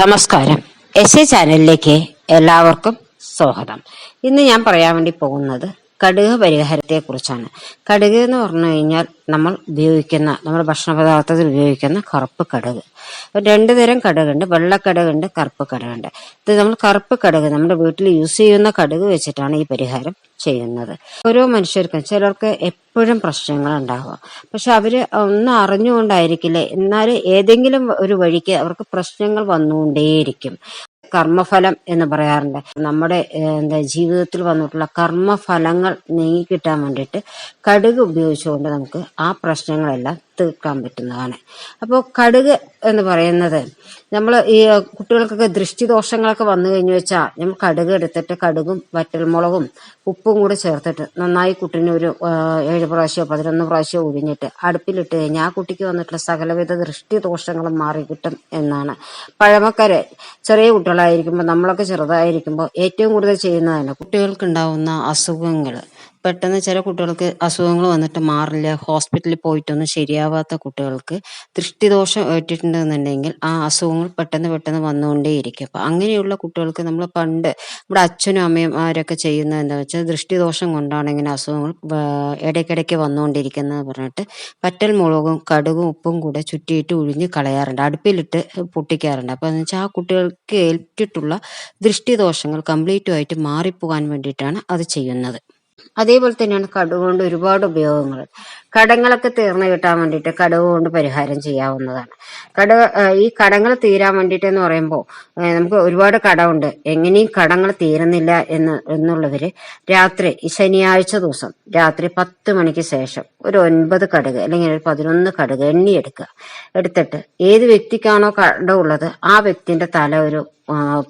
നമസ്കാരം. S A ചാനലിലേക്ക് എല്ലാവർക്കും സ്വാഗതം. ഇന്ന് ഞാൻ പറയാൻ വേണ്ടി പോകുന്നത് കടുക് പരിഹാരത്തെക്കുറിച്ചാണ്. കടുക് എന്ന് പറഞ്ഞു കഴിഞ്ഞാൽ നമ്മൾ ഉപയോഗിക്കുന്ന നമ്മുടെ ഭക്ഷണ പദാർത്ഥത്തിൽ ഉപയോഗിക്കുന്ന കറുപ്പ് കടുക്. രണ്ടു തരം കടുകുണ്ട്. വെള്ളക്കടുകുണ്ട് കറുപ്പ് കടുകുണ്ട്. ഇത് നമ്മൾ കറുപ്പ് കടുക് നമ്മുടെ വീട്ടിൽ യൂസ് ചെയ്യുന്ന കടുക് വെച്ചിട്ടാണ് ഈ പരിഹാരം ചെയ്യുന്നത്. ഓരോ മനുഷ്യർക്കും ചിലർക്ക് എപ്പോഴും പ്രശ്നങ്ങൾ ഉണ്ടാവുക പക്ഷെ അവർ ഒന്നും അറിഞ്ഞുകൊണ്ടായിരിക്കില്ല. എന്നാലും ഏതെങ്കിലും ഒരു വഴിക്ക് അവർക്ക് പ്രശ്നങ്ങൾ വന്നുകൊണ്ടേയിരിക്കും. കർമ്മഫലം എന്ന് പറയാറുണ്ട്. നമ്മുടെ എന്താ ജീവിതത്തിൽ വന്നിട്ടുള്ള കർമ്മഫലങ്ങൾ നീങ്ങിക്കിട്ടാൻ വേണ്ടിയിട്ട് കടുക് ഉപയോഗിച്ചുകൊണ്ട് നമുക്ക് ആ പ്രശ്നങ്ങളെല്ലാം തീർക്കാൻ പറ്റുന്നതാണ്. അപ്പോൾ കടുക് എന്ന് പറയുന്നത് നമ്മൾ ഈ കുട്ടികൾക്കൊക്കെ ദൃഷ്ടിദോഷങ്ങളൊക്കെ വന്നു കഴിഞ്ഞു വെച്ചാൽ നമ്മൾ കടുക് എടുത്തിട്ട് കടുകും വറ്റൽമുളകും ഉപ്പും കൂടെ ചേർത്തിട്ട് നന്നായി കുട്ടീനെ ഒരു ഏഴ് പ്രാവശ്യമോ പതിനൊന്ന് പ്രാവശ്യമോ ഉഴിഞ്ഞിട്ട് അടുപ്പിലിട്ട് കഴിഞ്ഞാൽ ആ കുട്ടിക്ക് വന്നിട്ടുള്ള സകലവിധ ദൃഷ്ടിദോഷങ്ങളും മാറി കിട്ടും എന്നാണ്. പഴമക്കാരെ ചെറിയ കുട്ടികളായിരിക്കുമ്പോൾ നമ്മളൊക്കെ ചെറുതായിരിക്കുമ്പോൾ ഏറ്റവും കൂടുതൽ ചെയ്യുന്നതാണ് കുട്ടികൾക്കുണ്ടാവുന്ന അസുഖങ്ങൾ പെട്ടെന്ന് ചില കുട്ടികൾക്ക് അസുഖങ്ങൾ വന്നിട്ട് മാറില്ല ഹോസ്പിറ്റലിൽ പോയിട്ടൊന്നും ശരിയാവാത്ത കുട്ടികൾക്ക് ദൃഷ്ടിദോഷം ഏറ്റിട്ടുണ്ടെന്നുണ്ടെങ്കിൽ ആ അസുഖങ്ങൾ പെട്ടെന്ന് പെട്ടെന്ന് വന്നുകൊണ്ടേയിരിക്കും. അപ്പം അങ്ങനെയുള്ള കുട്ടികൾക്ക് നമ്മൾ പണ്ട് നമ്മുടെ അച്ഛനും അമ്മയും ആരൊക്കെ ചെയ്യുന്നത് എന്താ വെച്ചാൽ ദൃഷ്ടിദോഷം കൊണ്ടാണ് അസുഖങ്ങൾ ഇടയ്ക്കിടയ്ക്ക് വന്നുകൊണ്ടിരിക്കുന്നത് പറഞ്ഞിട്ട് പറ്റൽ മുളകും കടുകും ഉപ്പും കൂടെ ചുറ്റിയിട്ട് ഉഴിഞ്ഞ് കളയാറുണ്ട് അടുപ്പിലിട്ട് പൊട്ടിക്കാറുണ്ട്. അപ്പോൾ എന്ന് വെച്ചാൽ ആ കുട്ടികൾക്ക് ഏറ്റിട്ടുള്ള ദൃഷ്ടിദോഷങ്ങൾ കംപ്ലീറ്റുമായിട്ട് മാറിപ്പോകാൻ വേണ്ടിയിട്ടാണ് അത് ചെയ്യുന്നത്. അതേപോലെ തന്നെയാണ് കടുക് കൊണ്ട് ഒരുപാട് ഉപയോഗങ്ങൾ കടങ്ങളൊക്കെ തീർന്നു കിട്ടാൻ വേണ്ടിയിട്ട് കടുക് കൊണ്ട് പരിഹാരം ചെയ്യാവുന്നതാണ്. കട ഈ കടങ്ങൾ തീരാൻ വേണ്ടിയിട്ട് എന്ന് പറയുമ്പോൾ നമുക്ക് ഒരുപാട് കടമുണ്ട് എങ്ങനെയും കടങ്ങൾ തീരുന്നില്ല എന്ന് എന്നുള്ളവര് രാത്രി ശനിയാഴ്ച ദിവസം രാത്രി പത്ത് മണിക്ക് ശേഷം ഒരു ഒൻപത് കടുക് അല്ലെങ്കിൽ ഒരു പതിനൊന്ന് കടുക് എണ്ണി എടുക്കുക. എടുത്തിട്ട് ഏത് വ്യക്തിക്കാണോ കടമുള്ളത് ആ വ്യക്തിന്റെ തല ഒരു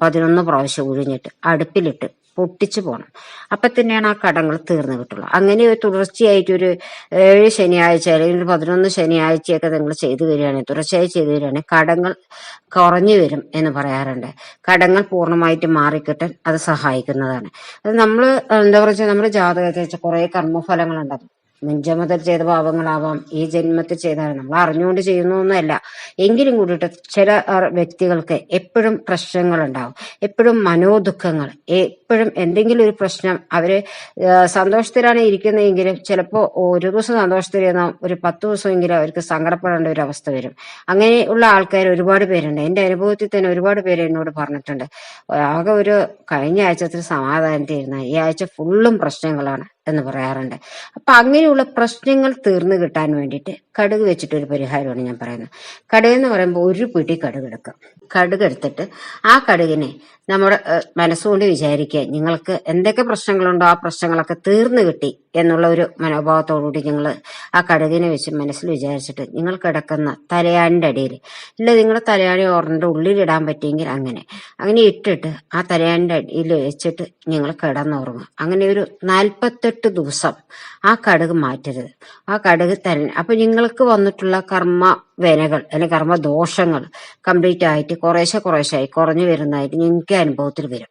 പതിനൊന്ന് പ്രാവശ്യം ഉഴിഞ്ഞിട്ട് അടുപ്പിലിട്ട് പൊട്ടിച്ചു പോകണം അപ്പൊ തന്നെയാണ് ആ കടങ്ങൾ തീർന്നു കിട്ടുള്ളൂ. അങ്ങനെ ഒരു തുടർച്ചയായിട്ട് ഒരു ഏഴ് ശനിയാഴ്ച അല്ലെങ്കിൽ പതിനൊന്ന് ശനിയാഴ്ചയൊക്കെ നിങ്ങൾ ചെയ്തു വരികയാണെങ്കിൽ തുടർച്ചയായി ചെയ്തു വരികയാണെങ്കിൽ കടങ്ങൾ കുറഞ്ഞു വരും എന്ന് പറയാറുണ്ട്. കടങ്ങൾ പൂർണമായിട്ട് മാറിക്കിട്ടാൻ അത് സഹായിക്കുന്നതാണ്. അത് നമ്മൾ എന്താ പറയുക നമ്മുടെ ജാതകത്തെ കുറെ കർമ്മഫലങ്ങൾ ഉണ്ടാകും മുൻജന്മത്തിൽ ചെയ്ത പാപങ്ങളാവാം. ഈ ജന്മത്തിൽ ചെയ്ത നമ്മൾ അറിഞ്ഞുകൊണ്ട് ചെയ്യുന്നൊന്നുമല്ല എങ്കിലും കൂടിയിട്ട് ചില വ്യക്തികൾക്ക് എപ്പോഴും പ്രശ്നങ്ങൾ ഉണ്ടാവും എപ്പോഴും മനോദുഃഖങ്ങൾ എപ്പോഴും എന്തെങ്കിലും ഒരു പ്രശ്നം അവർ സന്തോഷത്തിലാണ് ഇരിക്കുന്നതെങ്കിലും ചിലപ്പോൾ ഒരു ദിവസം സന്തോഷത്തിലിരുന്ന ഒരു പത്ത് ദിവസമെങ്കിലും അവർക്ക് സങ്കടപ്പെടേണ്ട ഒരു അവസ്ഥ വരും. അങ്ങനെയുള്ള ആൾക്കാർ ഒരുപാട് പേരുണ്ട്. എന്റെ അനുഭവത്തിൽ തന്നെ ഒരുപാട് പേര് എന്നോട് പറഞ്ഞിട്ടുണ്ട്. ആകെ ഒരു കഴിഞ്ഞ ആഴ്ചത്തിൽ സമാധാനത്തിരുന്ന ഈ ആഴ്ച ഫുള്ളും പ്രശ്നങ്ങളാണ്. എന്ന് പറയാറുണ്ട്. അപ്പൊ അങ്ങനെയുള്ള പ്രശ്നങ്ങൾ തീർന്നു കിട്ടാൻ വേണ്ടിയിട്ട് കടുക് വെച്ചിട്ടൊരു പരിഹാരമാണ് ഞാൻ പറയുന്നത്. കടുക് എന്ന് പറയുമ്പോൾ ഒരു പിടി കടുക് എടുക്കുക കടുക് എടുത്തിട്ട് ആ കടുകിനെ നമ്മുടെ മനസ്സുകൊണ്ട് വിചാരിക്കുക നിങ്ങൾക്ക് എന്തൊക്കെ പ്രശ്നങ്ങളുണ്ടോ ആ പ്രശ്നങ്ങളൊക്കെ തീർന്നു കിട്ടി എന്നുള്ള ഒരു മനോഭാവത്തോടുകൂടി നിങ്ങൾ ആ കടുകിനെ വെച്ച് മനസ്സിൽ വിചാരിച്ചിട്ട് നിങ്ങൾ കിടക്കുന്ന തലയാണിന്റെ അടിയിൽ ഇല്ല നിങ്ങൾ തലയാണി ഓറിന്റെ ഉള്ളിലിടാൻ പറ്റിയെങ്കിൽ അങ്ങനെ. അങ്ങനെ ഇട്ടിട്ട് ആ തലയാണിന്റെ അടിയിൽ വെച്ചിട്ട് നിങ്ങൾ കിടന്നുറങ്ങും അങ്ങനെ ഒരു നാൽപ്പത്തെട്ട് ദിവസം ആ കടുക് മാറ്റരുത്. ആ കടുക് തന്നെ അപ്പൊ നിങ്ങൾക്ക് വന്നിട്ടുള്ള കർമ്മ വേനകൾ അല്ലെങ്കിൽ കർമ്മ ദോഷങ്ങൾ കംപ്ലീറ്റ് ആയിട്ട് കുറേശ്ശെ കുറേശ്ശെ ആയി കുറഞ്ഞു വരുന്നതായിട്ട് നിങ്ങൾക്ക് അനുഭവത്തിൽ വരും.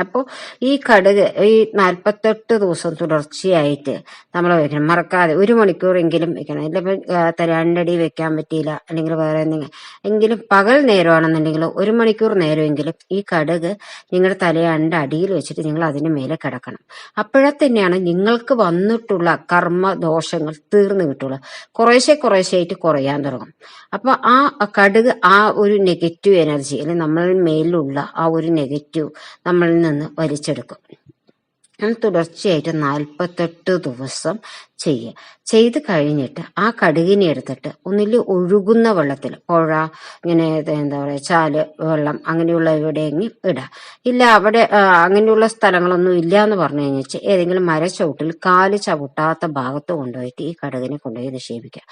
അപ്പോൾ ഈ കടുക് ഈ നാൽപ്പത്തെട്ട് ദിവസം തുടർച്ചയായിട്ട് നമ്മൾ വെക്കണം മറക്കാതെ ഒരു മണിക്കൂറെങ്കിലും വെക്കണം ഇല്ല രണ്ടടി വെക്കാൻ പറ്റിയില്ല അല്ലെങ്കിൽ വേറെ എന്തെങ്കിലും. എങ്കിലും പകൽ നേരമാണെന്നുണ്ടെങ്കിൽ ഒരു മണിക്കൂർ നേരമെങ്കിലും ഈ കടുക് നിങ്ങളുടെ തലയാണ്ട് അടിയിൽ വെച്ചിട്ട് നിങ്ങൾ അതിന് മേലെ കിടക്കണം. അപ്പോഴെ തന്നെയാണ് നിങ്ങൾക്ക് വന്നിട്ടുള്ള കർമ്മ ദോഷങ്ങൾ തീർന്നു കിട്ടുള്ളൂ. കുറേശ്ശെ കുറേശ്ശെ ആയിട്ട് കുറയാൻ തുടങ്ങും. അപ്പോൾ ആ കടുക് ആ ഒരു നെഗറ്റീവ് എനർജി അല്ലെങ്കിൽ നമ്മളിൽ മേലുള്ള ആ ഒരു നെഗറ്റീവ് നമ്മളിൽ നിന്ന് വലിച്ചെടുക്കും. തുടർച്ചയായിട്ട് നാൽപ്പത്തെട്ട് ദിവസം ചെയ്യുക ചെയ്ത് കഴിഞ്ഞിട്ട് ആ കടുകിനെ എടുത്തിട്ട് ഒന്നിൽ ഒഴുകുന്ന വെള്ളത്തിൽ പുഴ ഇങ്ങനെ എന്താ പറയുക ചാൽ വെള്ളം അങ്ങനെയുള്ള എവിടെയെങ്കിലും ഇടുക ഇല്ല അവിടെ അങ്ങനെയുള്ള സ്ഥലങ്ങളൊന്നും ഇല്ല എന്ന് പറഞ്ഞു കഴിഞ്ഞാൽ ഏതെങ്കിലും മരച്ചവിട്ടിൽ കാൽ ചവിട്ടാത്ത ഭാഗത്ത് കൊണ്ടുപോയിട്ട് ഈ കടുകിനെ കൊണ്ടുപോയി നിക്ഷേപിക്കുക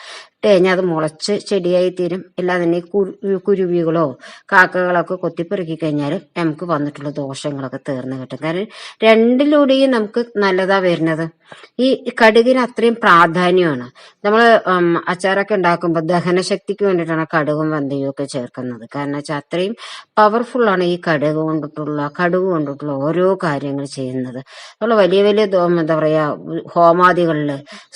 ഇട്ട് അത് മുളച്ച് ചെടിയായി തീരും. ഇല്ലാതെ തന്നെ കുരു കുരുവികളോ കാക്കകളൊക്കെ കൊത്തിപ്പെറുക്കി കഴിഞ്ഞാൽ നമുക്ക് വന്നിട്ടുള്ള ദോഷങ്ങളൊക്കെ തീർന്നു കിട്ടും. കാരണം രണ്ടിലൂടെയും നമുക്ക് നല്ലതാ വരുന്നത്. ഈ കടുകിന് അത്രയും പ്രാധാന്യമാണ്. നമ്മൾ അച്ചാറൊക്കെ ഉണ്ടാക്കുമ്പോൾ ദഹനശക്തിക്ക് വേണ്ടിയിട്ടാണ് കടുകും വന്തയും ഒക്കെ ചേർക്കുന്നത്. കാരണം വെച്ചാൽ അത്രയും പവർഫുൾ ആണ് ഈ കടുക് കൊണ്ടിട്ടുള്ള കടുക് കൊണ്ടിട്ടുള്ള ഓരോ കാര്യങ്ങൾ ചെയ്യുന്നത്. നമ്മൾ വലിയ വലിയ എന്താ പറയാ ഹോമാദികളിൽ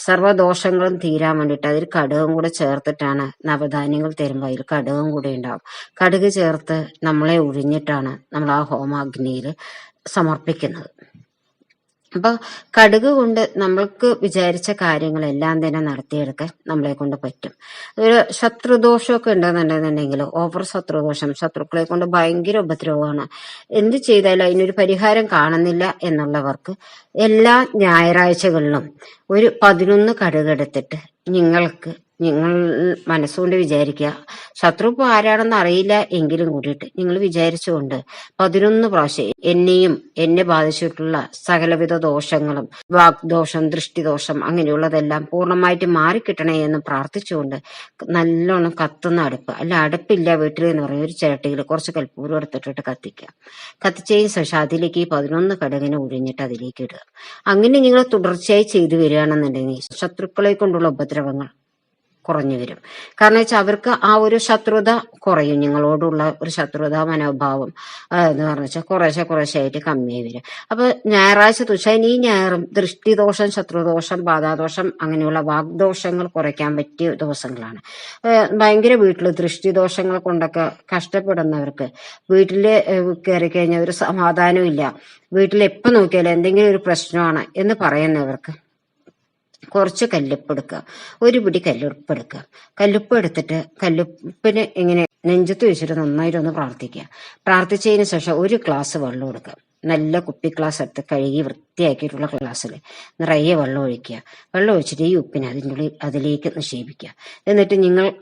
സർവദോഷങ്ങളും തീരാൻ വേണ്ടിയിട്ട് അതിൽ കടുകും കൂടെ ചേർത്തിട്ടാണ് നവധാന്യങ്ങൾ തരുമ്പോൾ അതിൽ കടുകും കൂടെ ഉണ്ടാവും. കടുക് ചേർത്ത് നമ്മളെ ഉഴിഞ്ഞിട്ടാണ് നമ്മൾ ആ ഹോമാഗ്നിയിൽ സമർപ്പിക്കുന്നത്. അപ്പൊ കടുക് കൊണ്ട് നമ്മൾക്ക് വിചാരിച്ച കാര്യങ്ങളെല്ലാം തന്നെ നടത്തിയെടുക്കാൻ നമ്മളെ കൊണ്ട് പറ്റും. ഒരു ശത്രുദോഷമൊക്കെ ഉണ്ടെന്നുണ്ടെന്നുണ്ടെങ്കിൽ ഓവർ ശത്രുദോഷം ശത്രുക്കളെ കൊണ്ട് ഭയങ്കര ഉപദ്രവമാണ്. എന്ത് ചെയ്താലും അതിനൊരു പരിഹാരം കാണുന്നില്ല എന്നുള്ളവർക്ക് എല്ലാ ഞായറാഴ്ചകളിലും ഒരു പതിനൊന്ന് കടുകെടുത്തിട്ട് നിങ്ങൾക്ക് നിങ്ങൾ മനസ്സുകൊണ്ട് വിചാരിക്കുക. ശത്രു ഇപ്പൊ ആരാണെന്ന് അറിയില്ല എങ്കിലും കൂടിയിട്ട് നിങ്ങൾ വിചാരിച്ചുകൊണ്ട് പതിനൊന്ന് പ്രാവശ്യം എന്നെയും എന്നെ ബാധിച്ചിട്ടുള്ള സകലവിധ ദോഷങ്ങളും വാഗ്ദോഷം ദൃഷ്ടിദോഷം അങ്ങനെയുള്ളതെല്ലാം പൂർണമായിട്ട് മാറിക്കിട്ടണേ എന്ന് പ്രാർത്ഥിച്ചുകൊണ്ട് നല്ലോണം കത്തുന്ന അടുപ്പ് അല്ല അടുപ്പില്ല വീട്ടിൽ എന്ന് പറയുന്ന ഒരു ചിരട്ടിയിൽ കുറച്ച് കൽപ്പൂരം എടുത്തിട്ടിട്ട് കത്തിക്കാം കത്തിച്ചതിന് ശേഷം അതിലേക്ക് ഈ പതിനൊന്ന് കടുകിനെ ഒഴിഞ്ഞിട്ട് അതിലേക്ക് ഇടുക. അങ്ങനെ നിങ്ങൾ തുടർച്ചയായി ചെയ്തു വരികയാണെന്നുണ്ടെങ്കിൽ ശത്രുക്കളെ കൊണ്ടുള്ള ഉപദ്രവങ്ങൾ കുറഞ്ഞു വരും. കാരണം വെച്ചാൽ അവർക്ക് ആ ഒരു ശത്രുത കുറയും. നിങ്ങളോടുള്ള ഒരു ശത്രുത മനോഭാവം എന്ന് പറഞ്ഞു വെച്ചാൽ കുറേശ്ശെ കുറേശ്ശെ ആയിട്ട് കമ്മിയായി വരും. അപ്പൊ ഞായറാഴ്ച തുഷാൻ ഈ ഞായറും ദൃഷ്ടിദോഷം ശത്രുദോഷം ബാധാദോഷം അങ്ങനെയുള്ള വാഗ്ദോഷങ്ങൾ കുറയ്ക്കാൻ പറ്റിയ ദിവസങ്ങളാണ്. ഭയങ്കര വീട്ടിൽ ദൃഷ്ടിദോഷങ്ങൾ കൊണ്ടൊക്കെ കഷ്ടപ്പെടുന്നവർക്ക് വീട്ടിൽ കയറി കഴിഞ്ഞാൽ ഒരു സമാധാനവും ഇല്ല. വീട്ടിൽ എപ്പോ നോക്കിയാലും എന്തെങ്കിലും ഒരു പ്രശ്നമാണ് എന്ന് പറയുന്നവർക്ക് കുറച്ച് കല്ലുപ്പ് എടുക്കുക. ഒരു പിടി കല്ലുപ്പ് എടുക്കുക. കല്ലുപ്പ് എടുത്തിട്ട് കല്ലുപ്പിന് ഇങ്ങനെ നെഞ്ചത്ത് വെച്ചിട്ട് നന്നായിട്ട് ഒന്ന് പ്രാർത്ഥിക്കുക. പ്രാർത്ഥിച്ചതിന് ശേഷം ഒരു ഗ്ലാസ് വെള്ളം എടുക്കുക. നല്ല കുപ്പി ഗ്ലാസ് എടുത്ത് കഴുകി വൃത്തിയാക്കിയിട്ടുള്ള ഗ്ലാസ്സിൽ നിറയെ വെള്ളം ഒഴിക്കുക. വെള്ളം ഒഴിച്ചിട്ട് ഈ ഉപ്പിനെ അതിന്റെ ഉള്ളിൽ അതിലേക്ക് നിക്ഷേപിക്കുക. എന്നിട്ട് നിങ്ങൾ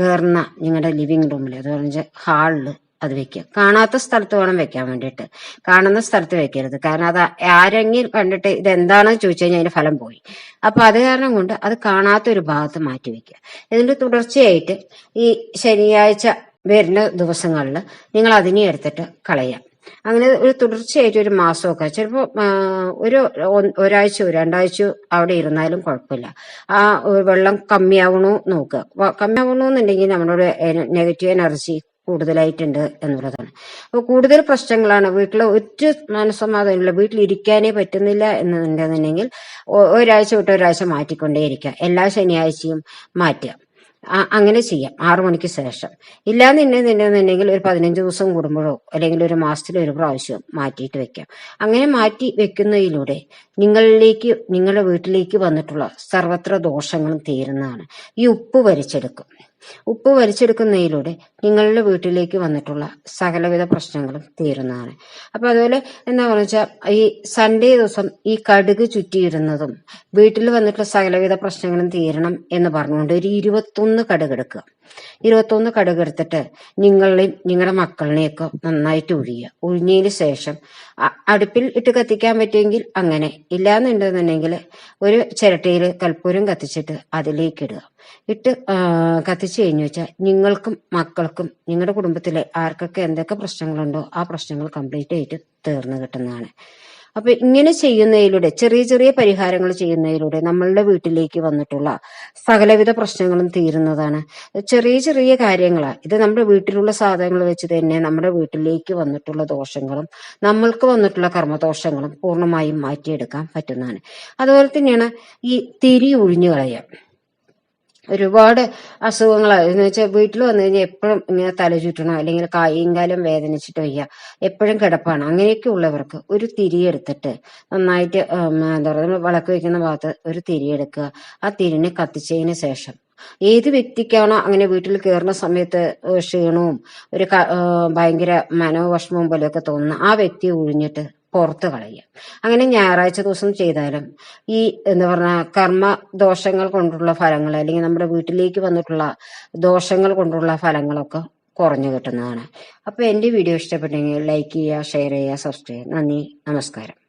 കയറുന്ന നിങ്ങളുടെ ലിവിങ് റൂമിൽ അത് പറഞ്ഞ ഹാളിൽ അത് വെക്കുക കാണാത്ത സ്ഥലത്ത് വേണം വെക്കാൻ വേണ്ടിയിട്ട്. കാണുന്ന സ്ഥലത്ത് വെക്കരുത്. കാരണം അത് ആരെങ്കിലും കണ്ടിട്ട് ഇത് എന്താണെന്ന് ചോദിച്ചു കഴിഞ്ഞാൽ അതിന്റെ ഫലം പോയി. അപ്പൊ അത് കാരണം കൊണ്ട് അത് കാണാത്ത ഒരു ഭാഗത്ത് മാറ്റി വെക്കുക. ഇതിന്റെ തുടർച്ചയായിട്ട് ഈ ശനിയാഴ്ച വരുന്ന ദിവസങ്ങളിൽ നിങ്ങൾ അതിനെ എടുത്തിട്ട് കളയാം അങ്ങനെ ഒരു തുടർച്ചയായിട്ട് ഒരു മാസമൊക്കെ. ചിലപ്പോൾ ഒരു ഒരാഴ്ചയോ രണ്ടാഴ്ചയോ അവിടെ ഇരുന്നാലും കുഴപ്പമില്ല. ആ വെള്ളം കമ്മിയാവണോ നോക്കുക. കമ്മിയാവണോന്നുണ്ടെങ്കിൽ നമ്മളോട് നെഗറ്റീവ് എനർജി കൂടുതലായിട്ടുണ്ട് എന്നുള്ളതാണ്. അപ്പൊ കൂടുതൽ പ്രശ്നങ്ങളാണ്. വീട്ടിൽ ഒറ്റ മനസ്സമാധാനമില്ല. വീട്ടിലിരിക്കാനേ പറ്റുന്നില്ല എന്നുണ്ടെന്നുണ്ടെങ്കിൽ ഒരാഴ്ച വിട്ട് ഒരാഴ്ച മാറ്റിക്കൊണ്ടേയിരിക്കുക. എല്ലാ ശനിയാഴ്ചയും മാറ്റുക. അങ്ങനെ ചെയ്യാം. ആറു മണിക്ക് ശേഷം. ഇല്ലാന്നുണ്ടെന്നുണ്ടെന്നുണ്ടെങ്കിൽ ഒരു പതിനഞ്ച് ദിവസം കൂടുമ്പോഴോ അല്ലെങ്കിൽ ഒരു മാസത്തിൽ ഒരു പ്രാവശ്യം മാറ്റിയിട്ട് വെക്കാം. അങ്ങനെ മാറ്റി വെക്കുന്നതിലൂടെ നിങ്ങളിലേക്ക് നിങ്ങളുടെ വീട്ടിലേക്ക് വന്നിട്ടുള്ള സർവത്ര ദോഷങ്ങളും തീരുന്നതാണ്. ഈ ഉപ്പ് വലിച്ചെടുക്കും. ഉപ്പ് വലിച്ചെടുക്കുന്നതിലൂടെ നിങ്ങളുടെ വീട്ടിലേക്ക് വന്നിട്ടുള്ള സകലവിധ പ്രശ്നങ്ങളും തീരുന്നതാണ്. അപ്പൊ അതുപോലെ എന്താ വെച്ചാൽ ഈ സൺഡേ ദിവസം ഈ കടുക് ചുറ്റിയിരുന്നതും വീട്ടിൽ വന്നിട്ടുള്ള സകലവിധ പ്രശ്നങ്ങളും തീരണം എന്ന് പറഞ്ഞുകൊണ്ട് ഒരു ഇരുപത്തൊന്ന് കടുക് എടുക്കുക. ഇരുപത്തൊന്ന് കടുക് എടുത്തിട്ട് നിങ്ങളെയും നിങ്ങളുടെ മക്കളിനെയൊക്കെ നന്നായിട്ട് ഒഴിയുക ഒഴിഞ്ഞതിന് ശേഷം അടുപ്പിൽ ഇട്ട് കത്തിക്കാൻ പറ്റുമെങ്കിൽ അങ്ങനെ ഇല്ലാന്നുണ്ടെന്നുണ്ടെങ്കിൽ ഒരു ചിരട്ടയിൽ കൽപ്പൂരം കത്തിച്ചിട്ട് അതിലേക്ക് ഇടുക. ഇട്ട് ആ, കത്തിച്ചു കഴിഞ്ഞു വെച്ചാൽ നിങ്ങൾക്കും മക്കൾക്കും നിങ്ങളുടെ കുടുംബത്തിലെ ആർക്കൊക്കെ എന്തൊക്കെ പ്രശ്നങ്ങളുണ്ടോ ആ പ്രശ്നങ്ങൾ കംപ്ലീറ്റ് ആയിട്ട് തീർന്നു കിട്ടുന്നതാണ്. അപ്പൊ ഇങ്ങനെ ചെയ്യുന്നതിലൂടെ ചെറിയ ചെറിയ പരിഹാരങ്ങൾ ചെയ്യുന്നതിലൂടെ നമ്മളുടെ വീട്ടിലേക്ക് വന്നിട്ടുള്ള സകലവിധ പ്രശ്നങ്ങളും തീരുന്നതാണ്. ചെറിയ ചെറിയ കാര്യങ്ങളാണ് ഇത് നമ്മുടെ വീട്ടിലുള്ള സാധനങ്ങൾ വെച്ച് തന്നെ നമ്മുടെ വീട്ടിലേക്ക് വന്നിട്ടുള്ള ദോഷങ്ങളും നമ്മൾക്ക് വന്നിട്ടുള്ള കർമ്മദോഷങ്ങളും പൂർണമായും മാറ്റിയെടുക്കാൻ പറ്റുന്നതാണ്. അതുപോലെ തന്നെയാണ് ഈ തിരി ഒഴിഞ്ഞു കളയുക ഒരുപാട് അസുഖങ്ങളാണ് എന്ന് വെച്ചാൽ വീട്ടിൽ വന്നു കഴിഞ്ഞാൽ എപ്പോഴും ഇങ്ങനെ തല ചുറ്റണോ അല്ലെങ്കിൽ കായും കാലം വേദനിച്ചിട്ട് വയ്യ. എപ്പോഴും കിടപ്പാണ്. അങ്ങനെയൊക്കെ ഉള്ളവർക്ക് ഒരു തിരിയെടുത്തിട്ട് നന്നായിട്ട് എന്താ പറയുക നമ്മൾ വിളക്ക് വെക്കുന്ന ഭാഗത്ത് ഒരു തിരിയെടുക്കുക ആ തിരിനെ കത്തിച്ചതിന് ശേഷം ഏത് വ്യക്തിക്കാണോ അങ്ങനെ വീട്ടിൽ കയറുന്ന സമയത്ത് ക്ഷീണവും ഒരു ഭയങ്കര മനോവിഷമവും പോലെയൊക്കെ തോന്നുന്ന ആ വ്യക്തിയെ ഒഴിഞ്ഞിട്ട് പുറത്ത് കളയുക. അങ്ങനെ ഞായറാഴ്ച ദിവസം ചെയ്താലും ഈ എന്താ പറഞ്ഞ കർമ്മ ദോഷങ്ങൾ കൊണ്ടുള്ള ഫലങ്ങൾ അല്ലെങ്കിൽ നമ്മുടെ വീട്ടിലേക്ക് വന്നിട്ടുള്ള ദോഷങ്ങൾ കൊണ്ടുള്ള ഫലങ്ങളൊക്കെ കുറഞ്ഞു കിട്ടുന്നതാണ്. അപ്പൊ എന്റെ വീഡിയോ ഇഷ്ടപ്പെട്ടെങ്കിൽ ലൈക്ക് ചെയ്യുക ഷെയർ ചെയ്യുക സബ്സ്ക്രൈബ് ചെയ്യുക. നന്ദി നമസ്കാരം.